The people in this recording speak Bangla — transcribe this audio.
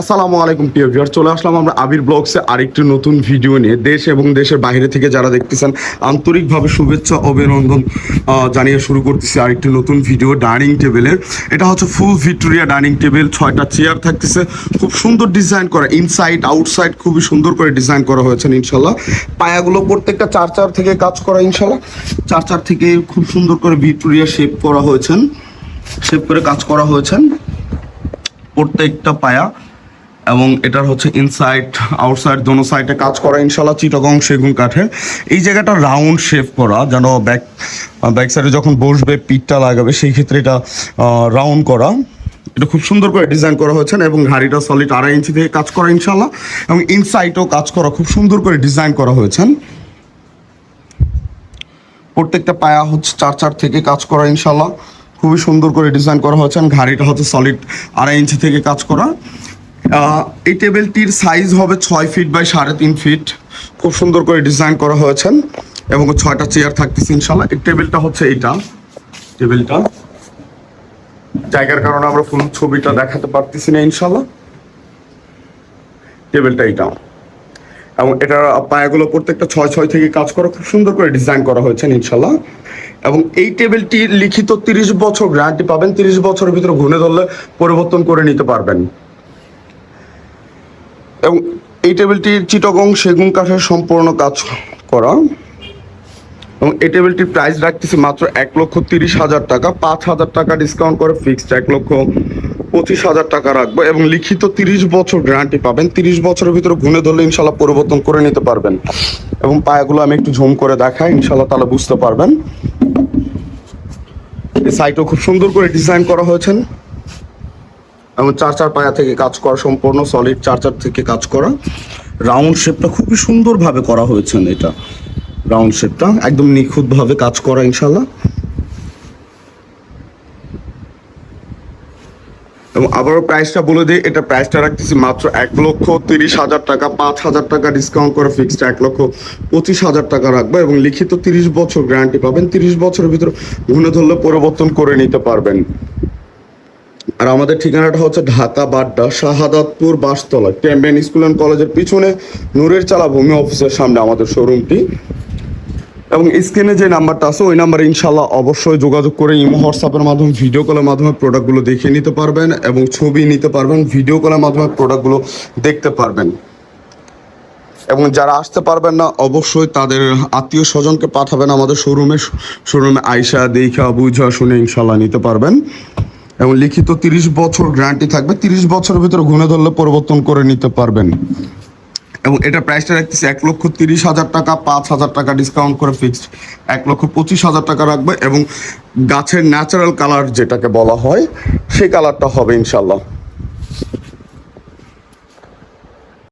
আসসালামু আলাইকুম, প্রিয় ভিউয়ার। চলে আসলাম আমরা আবির ব্লগসে আরেকটি নতুন ভিডিও নিয়ে। দেশ এবং দেশের বাইরে থেকে যারা দেখতেছেন, আন্তরিকভাবে শুভেচ্ছা, অভিনন্দন জানিয়ে শুরু করতেছি আরেকটি নতুন ভিডিও ডাইনিং টেবিলের। এটা হচ্ছে ফুল ভিক্টোরিয়া ডাইনিং টেবিল, ছয়টা চেয়ার থাকতেছে। খুব সুন্দর ডিজাইন করা ইনসাইড আউটসাইড খুবই সুন্দর করে ডিজাইন করা হয়েছে ইনশাল্লাহ। পায়াগুলো প্রত্যেকটা চার চার থেকে কাজ করা, ইনশাল্লাহ। চার চার থেকে খুব সুন্দর করে ভিক্টোরিয়া শেপ করা হয়েছেন শেপ করে কাজ করা হয়েছেন। প্রত্যেকটা পায়া এবং এটার হচ্ছে ইনসাইড আউটসাইড দোনো সাইডে কাজ করা ইনশাল্লাহ চিটাগং সেগুন কাঠের। এই জায়গাটা রাউন্ড শেপ করা, যেন ব্যাক ব্যাক সাইডে যখন বসবে, পিঠটা লাগাবে, সেই ক্ষেত্রে এটা রাউন্ড করা। এটা খুব সুন্দর করে ডিজাইন করা হয়েছে এবং ঘাড়িটা সলিড আড়াই ইঞ্চি থেকে কাজ করা ইনশাল্লাহ এবং ইনসাইডও কাজ করা, খুব সুন্দর করে ডিজাইন করা হয়েছে। প্রত্যেকটা পায়া হচ্ছে চার চার থেকে কাজ করা ইনশাল্লাহ খুবই সুন্দর করে ডিজাইন করা হয়েছে। ঘাড়িটা হচ্ছে সলিড আড়াই ইঞ্চি থেকে কাজ করা। এই টেবিলটির সাইজ হবে ছয় ফিট বাই সাড়ে তিন ফিট খুব সুন্দর করে ডিজাইন করা হয়েছে এবং ছয়টা চেয়ার থাকতেছে ইনশাল্লাহ এই টেবিলটা হচ্ছে এইটা। টেবিলটা। জায়গার কারণে আমরা ফুল ছবিটা দেখাতে পারতেছি না ইনশাল্লাহ টেবিলটা এইটা। এবং এটার পায়াগুলো প্রত্যেকটা ছয় ছয় থেকে কাজ করা খুব সুন্দর করে ডিজাইন করা হয়েছে ইনশাল্লাহ এবং এই টেবিলটি লিখিত তিরিশ বছর গ্যারান্টি পাবেন। তিরিশ বছরের ভিতরে ঘুরে ধরলে পরিবর্তন করে নিতে পারবেন। এবং এই টেবিলটির চিটগং সেগুন কাঠের সম্পূর্ণ কাজ করা। এবং এই টেবিলটির প্রাইস রাখতেছি মাত্র এক লক্ষ তিরিশ হাজার টাকা। পাঁচ হাজার টাকা ডিসকাউন্ট করে ফিক্সড এক লক্ষ পঁচিশ হাজার টাকা রাখব এবং লিখিত তিরিশ বছর গ্যারান্টি পাবেন। তিরিশ বছরের ভিতরে ঘুরে ধরলে ইনশাল্লাহ পরিবর্তন করে নিতে পারবেন। এবং পায়াগুলো আমি একটু ঝুম করে দেখাই, ইনশাল্লাহ তাহলে বুঝতে পারবেন। সাইটও খুব সুন্দর করে ডিজাইন করা হয়েছে এবং চার চার পায়া থেকে কাজ করা সম্পূর্ণ সলিড চার চার থেকে কাজ করা। রাউন্ড শেপটা খুবই সুন্দরভাবে করা হয়েছে এটা। রাউন্ড শেপটা একদম নিখুঁতভাবে কাজ করা ইনশাল্লাহ এবং আবারও প্রাইসটা বলে দিই, এটা প্রাইসটা রাখতেছি মাত্র এক লক্ষ তিরিশ হাজার টাকা, পাঁচ হাজার টাকা ডিসকাউন্ট করে ফিক্সড এক লক্ষ পঁচিশ হাজার টাকা রাখব এবং লিখিত তিরিশ বছর গ্যারান্টি পাবেন। তিরিশ বছরের ভিতরে ঘুরে ধরলে পরিবর্তন করে নিতে পারবেন। আর আমাদের ঠিকানাটা হচ্ছে Dhaka Badda, Shahadatpur Bashtola Cambrian school and কলেজের পিছনে নূরের চালা ভূমি অফিসের সামনে আমাদের শোরুমটি এবং স্ক্রিনে যে নাম্বারটা আছে, ওই নাম্বারে ইনশাল্লাহ অবশ্যই যোগাযোগ করে ইমো হোয়াটসঅ্যাপের মাধ্যমে ভিডিও কলের মাধ্যমে প্রোডাক্টগুলো দেখে নিতে পারবেন এবং ছবি নিতে পারবেন ভিডিও কলের মাধ্যমে প্রোডাক্টগুলো দেখতে পারবেন। এবং যারা আসতে পারবেন না, অবশ্যই তাদের আত্মীয় স্বজনকে পাঠাবেন আমাদের শোরুমে শোরুমে আইসা, দেখা, বুঝা, শুনে ইনশাল্লাহ নিতে পারবেন। এবং লিখিত তিরিশ বছর গ্যারান্টি থাকবে। তিরিশ বছরের ভিতরে ঘুনে ধরলে পরিবর্তন করে নিতে পারবেন। এবং এটা প্রাইসটা রাখতেছি এক লক্ষ তিরিশ হাজার টাকা, পাঁচ হাজার টাকা ডিসকাউন্ট করে ফিক্সড এক লক্ষ পঁচিশ হাজার টাকা রাখবে এবং গাছের ন্যাচারাল কালার যেটাকে বলা হয়, সেই কালারটা হবে ইনশাল্লাহ